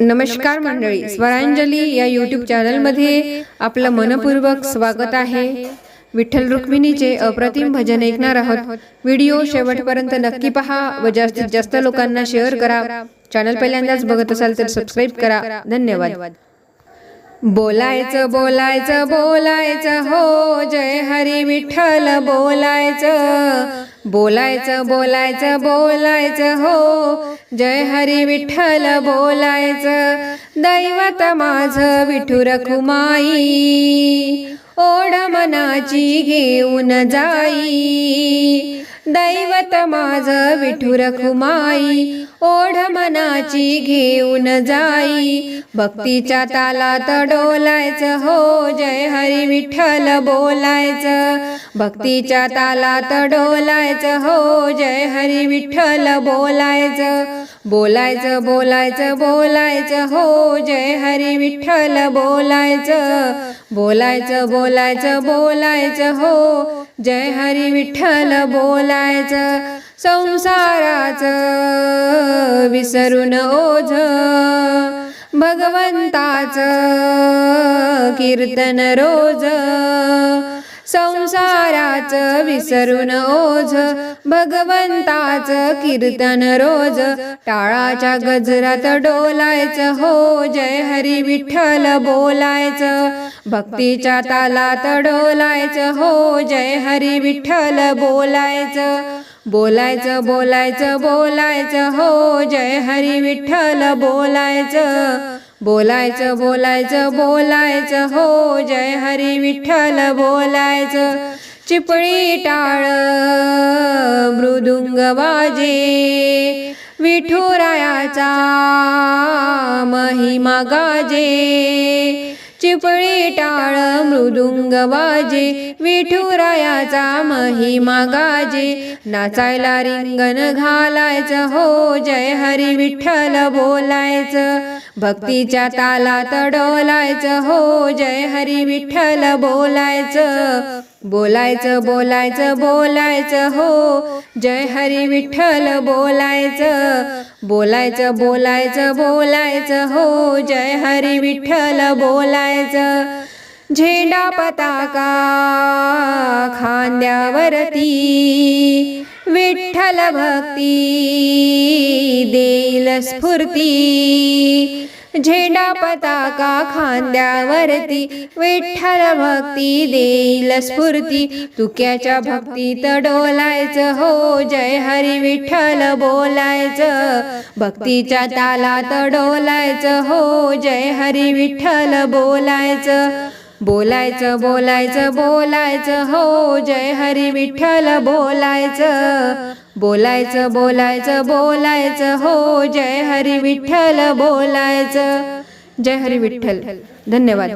नमस्कार मंडळी स्वरांजली या यूट्यूब चॅनलमध्ये आपलं मनपूर्वक स्वागत आहे. विठ्ठल रुक्मिणीचे अप्रतिम भजन ऐकणार आहोत. व्हिडिओ शेवटपर्यंत नक्की पहा व जास्तीत जास्त लोकांना शेअर करा. चॅनल पहिल्यांदाच बघत असाल तर सबस्क्राईब करा. धन्यवाद. बोलायचं बोलायचं बोलायचं हो जय हरी विठ्ठल बोलायचं. बोलायचं बोलायचं बोलायचं हो. जय हरी विठ्ठल बोलायचं. दैवत माझं विठुर कुमाई. ओढ मनाची घेऊन जाई. दैवत माझं विठुर खुमाई. ओढ मनाची घेऊन जाई. भक्तीच्या तालात डोलायचं हो. जय हरी विठ्ठल बोलायचं. भक्तीच्या तालात डोलायचं हो. जय हरी विठ्ठल बोलायचं. बोलायचं बोलायचं बोलायचं हो. जय हरी विठ्ठल बोलायचं. बोलायचं बोलायचं बोलायचं बोलायचं हो. जय हरी विठ्ठल बोलायचं संसाराचं विसरून ओझ. भगवंताचं कीर्तन रोज. संसाराचं विसरून ओझ भगवंताचं कीर्तन रोज टाळाच्या गजरात डोलायचं हो जय हरी विठ्ठल बोलायचं भक्तीच्या तालात डोलायचं हो जय हरी विठ्ठल बोलायचं बोलायचं बोलायचं बोलायचं हो जय हरी विठ्ठल बोलायचं बोलायचं बोलायचं बोलायचं हो जय हरी विठ्ठल बोलायचं चिपळी टाळ मृदुंग वाजे विठुरायाचा महिमा गाजे. चिपळी टाळ मृदुंग वाजे विठुरायाचा महिमा गाजे. नाचायला रिंगण घालायचं हो जय हरी विठ्ठल बोलायचं. भक्तीच्या तालात डोलायचं हो जय हरी विठ्ठल बोलायचं. बोलायचं बोलायचं बोलायचं हो. जय हरी विठ्ठल बोलायचं. बोलायचं बोलायचं बोलायचं हो. जय हरी विठ्ठल बोलायचं. झेंडा पताका खांद्यावरती विठ्ठल भक्ती देईल स्फूर्ती. झेंडा पताका खांद्यावरती विठ्ठल भक्ती देईल स्फूर्ती. तुक्याच्या भक्तीत डोलायचं हो जय हरी विठ्ठल बोलायचं. भक्तीच्या तालात डोलायचं हो जय हरी विठ्ठल बोलायचं. बोलायचं बोलायचं बोलायचं हो जय हरी विठ्ठल बोलायचं. बोलायचं बोलायचं बोलायचं हो जय हरी विठ्ठल बोलायचं. जय हरी विठ्ठल. धन्यवाद.